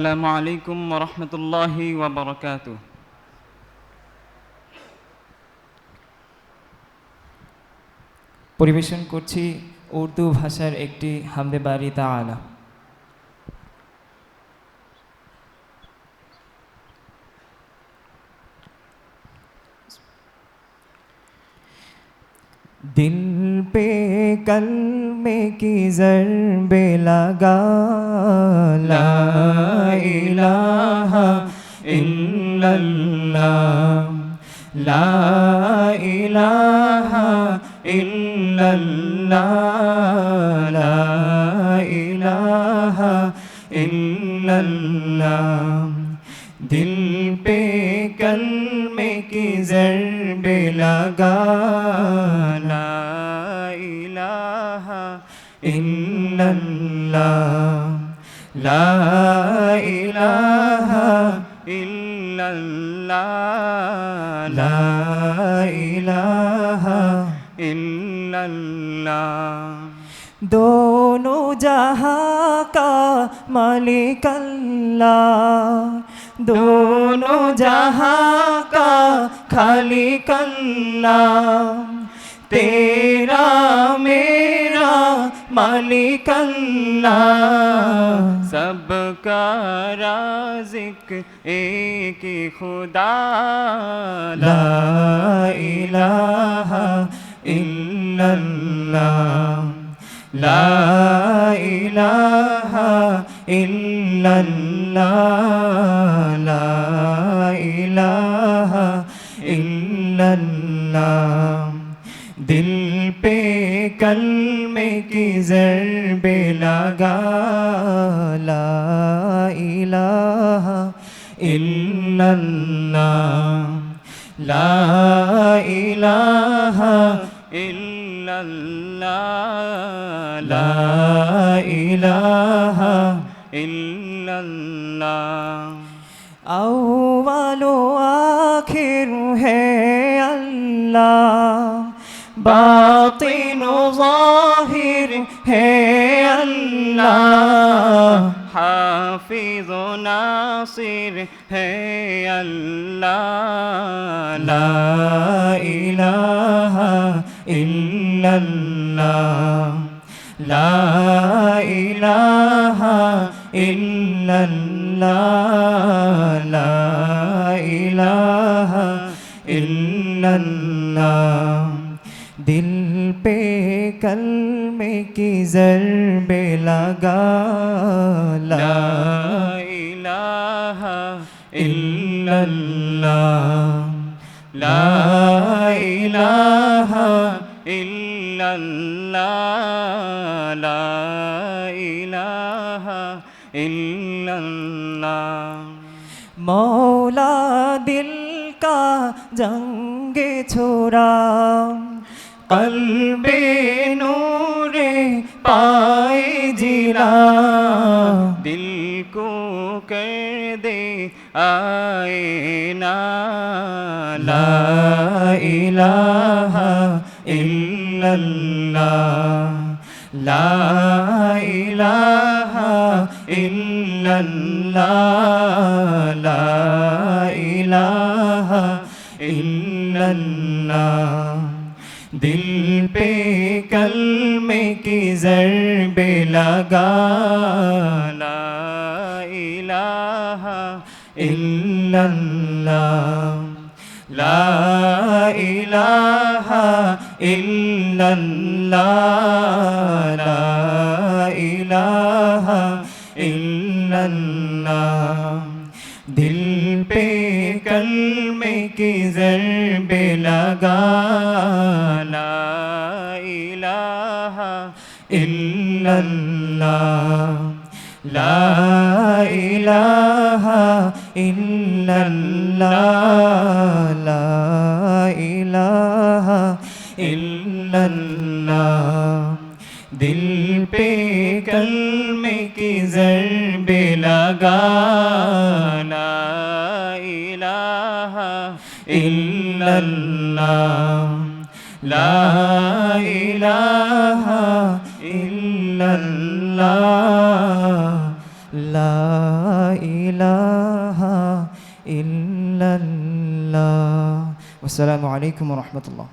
السلام عليكم ورحمة الله وبركاته পরিবেশন করছি উর্দু ভাষার একটি হামদে বাড়ি তালা দিল পে কলমে কি জরবে লাগা ইল্লাল্লাহ লা ইলাহা ইল্লাল্লাহ, লা ইলাহা ইল্লাল্লাহ। দিল পে কল মে কি জরবে লাগা, লা ইলাহা ইল্লাল্লাহ, লা ইলাহা ইলাহা ইল্লাল্লাহ। দোনো জাহা কা মালিক আল্লাহ দোনো জাহা কা খালিক তেরা মেরা मालिक अल्लाह सबका राजिक एक खुदा ला इलाहा इल्लल्लाह ला इलाहा इल्लल्लाह ला इलाहा इल्लल्लाह कलमे की जरबे लगा ला इलाहा इल्लल्लाह ला इलाहा इल्लल्लाह ला इलाहा इल्लल्लाह अव्वल आखिर है अल्लाह باطن ظاهر ہے اللہ حافظ و ناصر ہے اللہ لا الہ الا اللہ لا الہ الا اللہ لا الہ الا اللہ दिल पे कलमे की जरबे लगा ला इलाहा इल्लल्लाह ला इलाहा इल्लल्लाह ला इलाहा इल्लल्लाह मौला दिल का जंगे छोड़ा কলবে নূরে পায়ে জিলা। দিল কো কর দে আয়ে না। লা ইলাহা ইল্লাল্লাহ। লা ইলাহা ইল্লাল্লাহ। লা ইলাহা ইল্লাল্লাহ। दिल पे कल में की जरबे लगा ला इलाहा इल्लल्लाह ला इलाहा इल्लल्लाह ला ضرب لگا، لا الہ الا اللہ، لا الہ الا اللہ، لا الہ الا اللہ۔ دل پہ کلمے کی ضرب لگا إله إلا الله لا إله إلا الله. لا إله إلا الله. والسلام عليكم ورحمة الله.